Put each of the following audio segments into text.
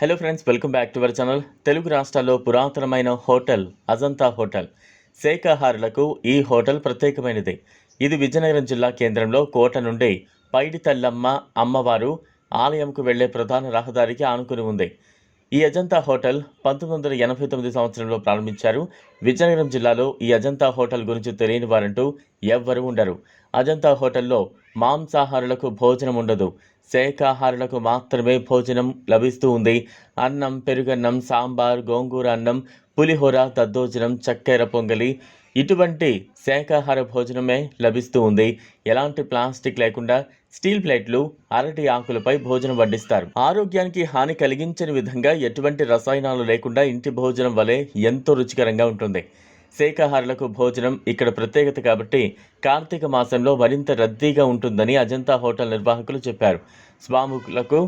Hello friends welcome back to our channel Telugu రాష్ట్రాల్లో పురాతనమైన hotel Ajanta hotel. శాఖాహారులకు ఈ hotel ప్రత్యేకమైనది. ఇది విజయనగరం జిల్లా కేంద్రంలో కోట నుండి పైడి తల్లమ్మ అమ్మవారు ఆలయంకు వెళ్ళే ప్రధాన రహదారికి ఆనుకుని ఉంది. ఈ అజంతా హోటల్ పంతొమ్మిది వందల ఎనభై తొమ్మిది సంవత్సరంలో ప్రారంభించారు. విజయనగరం జిల్లాలో ఈ అజంతా హోటల్ గురించి తెలియని వారంటూ ఎవ్వరూ ఉండరు. అజంతా హోటల్లో మాంసాహారులకు భోజనం ఉండదు. శాఖాహారులకు మాత్రమే భోజనం లభిస్తూ ఉంది. అన్నం పెరుగన్నం సాంబార్ గోంగూర అన్నం పులిహోర దద్దోజనం చక్కెర పొంగలి ఇటువంటి శాఖాహార భోజనమే లభిస్తూ ఉంది. ఎలాంటి ప్లాస్టిక్ లేకుండా స్టీల్ ప్లేట్లు అరటి ఆకులపై భోజనం వడ్డిస్తారు. ఆరోగ్యానికి హాని కలిగించని విధంగా ఎటువంటి రసాయనాలు లేకుండా ఇంటి భోజనం వలె ఎంతో రుచికరంగా ఉంటుంది. శాఖాహారులకు భోజనం ఇక్కడ ప్రత్యేకత కాబట్టి కార్తీక మాసంలో మరింత రద్దీగా ఉంటుందని అజంతా హోటల్ నిర్వాహకులు చెప్పారు. స్వాములకు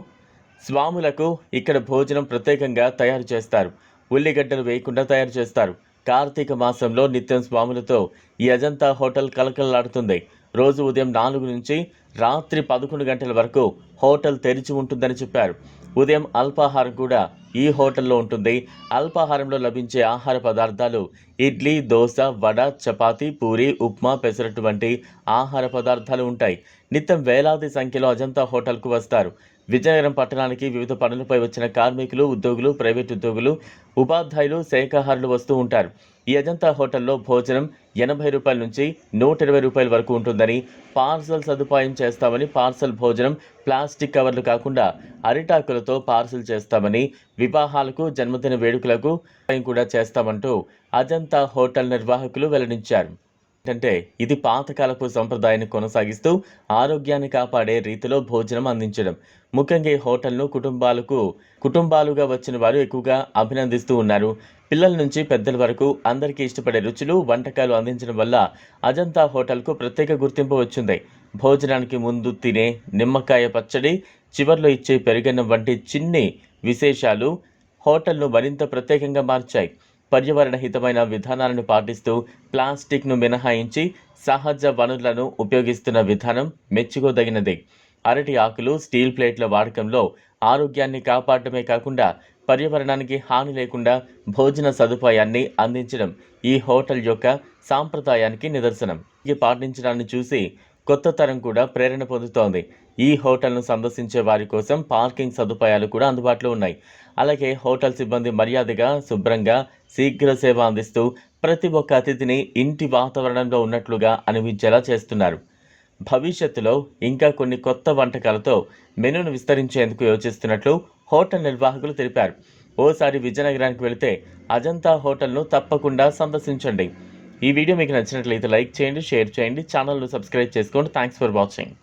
స్వాములకు ఇక్కడ భోజనం ప్రత్యేకంగా తయారు చేస్తారు. ఉల్లిగడ్డలు వేయకుండా తయారు చేస్తారు. కార్తీక మాసంలో నిత్యం స్వాములతో ఈ అజంతా హోటల్ కలకలలాడుతుంది రోజు ఉదయం నాలుగు నుంచి రాత్రి పదకొండు గంటల వరకు హోటల్ తెరిచి ఉంటుందని చెప్పారు. ఉదయం అల్పాహారం కూడా ఈ హోటల్లో ఉంటుంది. అల్పాహారంలో లభించే ఆహార పదార్థాలు ఇడ్లీ దోశ వడ చపాతి పూరి ఉప్మా పెసరట్టు వంటి ఆహార పదార్థాలు ఉంటాయి. నిత్యం వేలాది సంఖ్యలో అజంతా హోటల్కు వస్తారు. విజయనగరం పట్టణానికి వివిధ పనులపై వచ్చిన కార్మికులు ఉద్యోగులు ప్రైవేట్ ఉద్యోగులు ఉపాధ్యాయులు శాఖాహారులు వస్తూ ఉంటారు. ఈ అజంతా హోటల్లో భోజనం ఎనభై రూపాయల నుంచి నూట ఇరవై రూపాయల వరకు ఉంటుందని పార్సల్ సదుపాయం చేస్తామని పార్సల్ భోజనం ప్లాస్టిక్ కవర్లు కాకుండా అరిటాకులతో పార్సల్ చేస్తామని వివాహాలకు జన్మదిన వేడుకలకు కూడా చేస్తామంటూ అజంతా హోటల్ నిర్వాహకులు వెల్లడించారు. ఏంటంటే ఇది పాతకాలపు సంప్రదాయాన్ని కొనసాగిస్తూ ఆరోగ్యాన్ని కాపాడే రీతిలో భోజనం అందించడం. ముఖ్యంగా ఈ హోటల్ను కుటుంబాలకు కుటుంబాలుగా వచ్చిన వారు ఎక్కువగా అభినందిస్తూ ఉన్నారు. పిల్లల నుంచి పెద్దల వరకు అందరికీ ఇష్టపడే రుచులు వంటకాలు అందించడం వల్ల అజంతా హోటల్కు ప్రత్యేక గుర్తింపు వచ్చింది. భోజనానికి ముందు తినే నిమ్మకాయ పచ్చడి చివర్లో ఇచ్చే పెరుగన్నం వంటి చిన్ని విశేషాలు హోటల్ను మరింత ప్రత్యేకంగా మార్చాయి. పర్యావరణ హితమైన విధానాలను పాటిస్తూ ప్లాస్టిక్ను మినహాయించి సహజ వనరులను ఉపయోగిస్తున్న విధానం మెచ్చుకోదగినది. అరటి ఆకులు స్టీల్ ప్లేట్ల వాడకంలో ఆరోగ్యాన్ని కాపాడటమే కాకుండా పర్యావరణానికి హాని లేకుండా భోజన సదుపాయాన్ని అందించడం ఈ హోటల్ యొక్క సాంప్రదాయానికి నిదర్శనం. ఇది పాటించడాన్ని చూసి కొత్త తరం కూడా ప్రేరణ పొందుతోంది. ఈ హోటల్ను సందర్శించే వారి కోసం పార్కింగ్ సదుపాయాలు కూడా అందుబాటులో ఉన్నాయి. అలాగే హోటల్ సిబ్బంది మర్యాదగా శుభ్రంగా శీఘ్ర సేవ అందిస్తూ ప్రతి ఒక్క అతిథిని ఇంటి వాతావరణంలో ఉన్నట్లుగా అనిపించేలా చేస్తున్నారు. భవిష్యత్తులో ఇంకా కొన్ని కొత్త వంటకాలతో మెనూను విస్తరించేందుకు యోచిస్తున్నట్లు హోటల్ నిర్వాహకులు తెలిపారు. ఓసారి విజయనగరానికి వెళితే అజంతా హోటల్ను తప్పకుండా సందర్శించండి. ఈ వీడియో మీకు నచ్చినట్లయితే లైక్ చేయండి షేర్ చేయండి ఛానల్ను సబ్స్క్రైబ్ చేసుకోండి. Thanks for watching